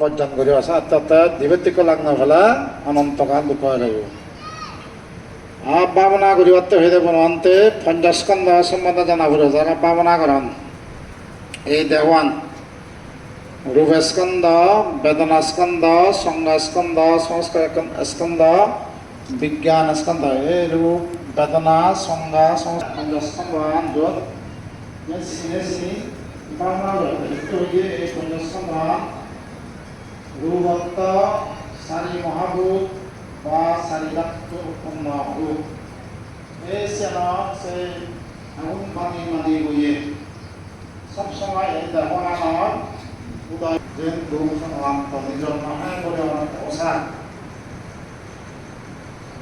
পর্যন্ত কৰি আছে, তাতে দিবেতিক লাগ্ন ফেলা অনন্তকাল দুখ লাগিব ভাৱনা কৰিব হৈ যাব অন্তে পঞ্চাস্কন্ধ সম্বন্ধ জানাবলৈ যারা ভাৱনা কৰণ এই দেৱান রূপস্কন্ধ বেদনাস্কন্ধ সংজ্ঞাস্কন্ধ সংস্কার স্কন্ধ বিজ্ঞান স্কন্ধ, এই রূপ বেদনা, সংজ্ঞা রূপত্ব চারি মহাভূত বা উৎপন্ন রূপ এই চেনত সেই আগুন পানি মানি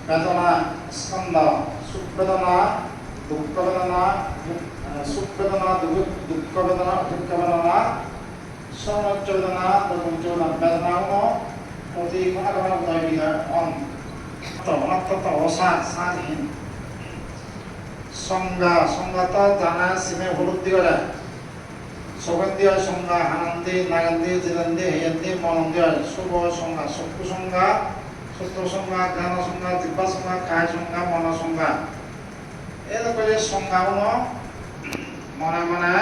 বেদনা স্কন্দ সুখ দুঃখ বেদনা সুখ বেদনা দুঃখ বেদনা দুঃখ বেদনা সমুচ্চ বেদনা দুর্মুচ্চ বেদনা অতি গুণাগণ উদয় বিধান অন অনন্তত অসার সারহীন সংজ্ঞা সংজ্ঞাত জানা সিমে হলুদ দিগরে সুগন্ধি সংজ্ঞা হানন্দি নাগন্ধি জিনন্দি হেয়ন্দি মনন্দি শুভ সংজ্ঞা চক্ষু সংজ্ঞা সূত্র সংজ্ঞা জ্ঞান সংজ্ঞা জিব্বা সংজ্ঞা কায় সংজ্ঞা মন সংজ্ঞা এরকম সংজ্ঞাগুলো মনে মনে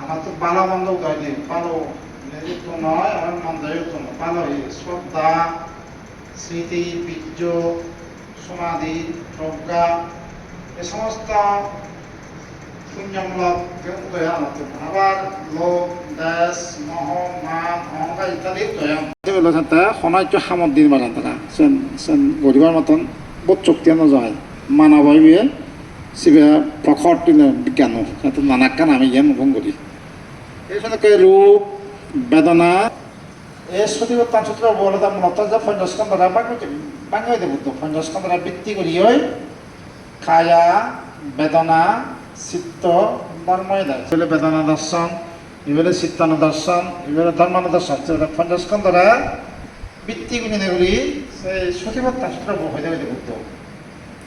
আমার তো ভালো মন্দ দিই ভালো। নিযুক্ত নয়, আমার মন্দযুক্ত নয় ভালো শ্রদ্ধা, স্মৃতি, বীর্য, সমাধি, প্রজ্ঞা, এ সমস্ত পুণ্যমূলক উদয় আনতে আবার লোভ দেশ, মোহ মান অহংকার ইত্যাদি বলে তাতে সনাজ্য সামদ্দিন বাড়া তারা। সেন সেন গরিবার মতন বোধ চক্তিয়া নজয় মানব সিবে প্রখর বিজ্ঞান। নানাক্কান আমি জ্ঞান মুখং করি। এই সময় রূপ, বেদনা? এই সতীব তাঞ্চত্র বলতা মূলত যে পঞ্চস্কন্ধরা বাঙাই দেব তো পঞ্চস্কন্ধরা ভিত্তি করি, ওই খায়া, বেদনা চিত্ত ধর্মই দেয় এগুলো বেদনা দর্শন এগুলো চিত্তানু দর্শন এগুলো ধর্মানু দর্শন সেগুলো পঞ্চস্কন্ধরা ভিত্তি করি দেগুলি সেই সতীব তাঞ্চত্র হয়ে যাবে দেব তো।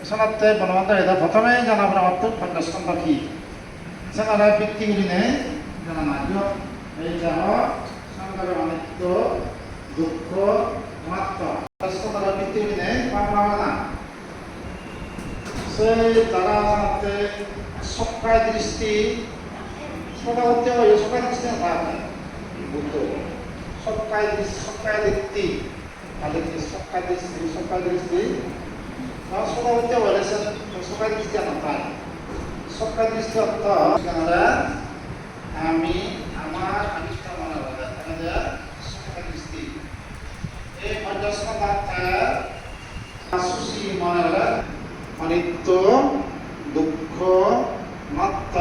সনাতে বনবন্ধ প্রথমে জানাব আমার তো পঞ্চস্কন্ধ কি। সেনারা করি নেই জানা না এই যাওয়া সংসারের অনিত্য, দুঃখ মাত্র তারা পৃথিবী নেই পাপ না সেই তারা জানাতে সকায় দৃষ্টি সকাল হতে হয় সকায় দৃষ্টি না থাকে বুদ্ধ। সকায় দৃষ্টি সকায় দৃষ্টি। তাহলে কি সকায় দৃষ্টি সকায় দৃষ্টি? সকাল হতে হয় সকায় দৃষ্টি না থাকে সকায় দৃষ্টি অর্থ আমি আমার আনিষ্ট মনে হবে তাহলে সকায় দৃষ্টি এই পঞ্চস্কন্ধাতে আসুসি মনে হলে অনিত্য, দুঃখ, মাত্র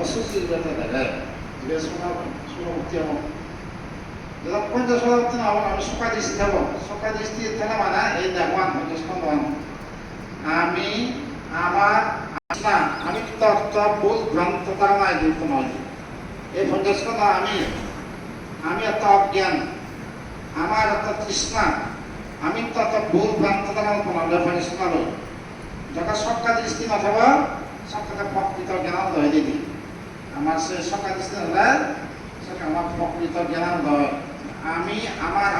অসুসির বেতে দেবে যে শোনা শোনা উঠতে হবে যেটা পঞ্চস্কন্ধাতে না আমি সকায় দৃষ্টি থাকব সকায় দৃষ্টি থাকা মানে এই দেখবান পঞ্চস্কন্ধন আমি, আমার না আমি তত্ত্ব, ভুল, ভ্রান্ত ধারণায় যুক্ত নয় এই পঞ্চস্কন্ধ আমি আমি এত অজ্ঞান, আমার এত তৃষ্ণা, আমি তো এত ভুল ভ্রান্ত পঞ্চস্কন্ধ যখন সক্কা দৃষ্টি নথবা সক্কাতে প্রকৃত জ্ঞান ধরে দিবি। আমার সে সক্কা দৃষ্টি হলে সেটা আমার প্রকৃত জ্ঞান ধর আমি, আমার